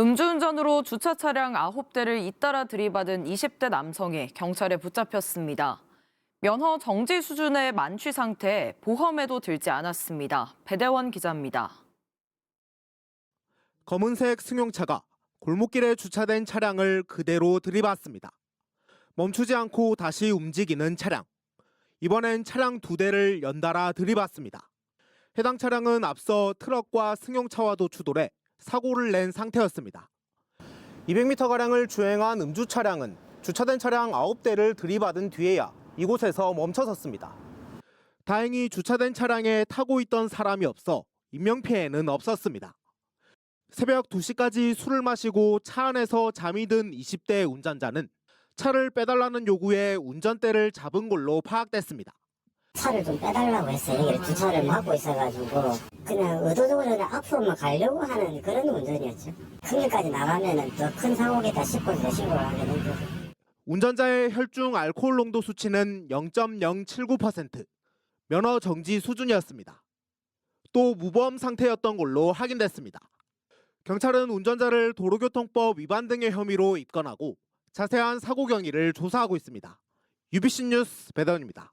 음주운전으로 주차 차량 9대를 잇따라 들이받은 20대 남성이 경찰에 붙잡혔습니다. 면허 정지 수준의 만취 상태에 보험에도 들지 않았습니다. 배대원 기자입니다. 검은색 승용차가 골목길에 주차된 차량을 그대로 들이받습니다. 멈추지 않고 다시 움직이는 차량. 이번엔 차량 두 대를 연달아 들이받습니다. 해당 차량은 앞서 트럭과 승용차와도 추돌해 사고를 낸 상태였습니다. 200m가량을 주행한 음주 차량은 주차된 차량 9대를 들이받은 뒤에야 이곳에서 멈춰섰습니다. 다행히 주차된 차량에 타고 있던 사람이 없어 인명피해는 없었습니다. 새벽 2시까지 술을 마시고 차 안에서 잠이 든 20대 운전자는 차를 빼달라는 요구에 운전대를 잡은 걸로 파악됐습니다. 차를 좀 빼달라고 했어요. 이게 주차를 막고 있어가지고 그냥 의도적으로 앞으로만 가려고 하는 그런 운전이었죠. 큰 길까지 나가면은 더큰 사고겠다 싶어서 신고를 하게 된 거죠. 운전자의 혈중 알코올 농도 수치는 0.079%, 면허 정지 수준이었습니다. 또 무보험 상태였던 걸로 확인됐습니다. 경찰은 운전자를 도로교통법 위반 등의 혐의로 입건하고 자세한 사고 경위를 조사하고 있습니다. UBC 뉴스 배던입니다.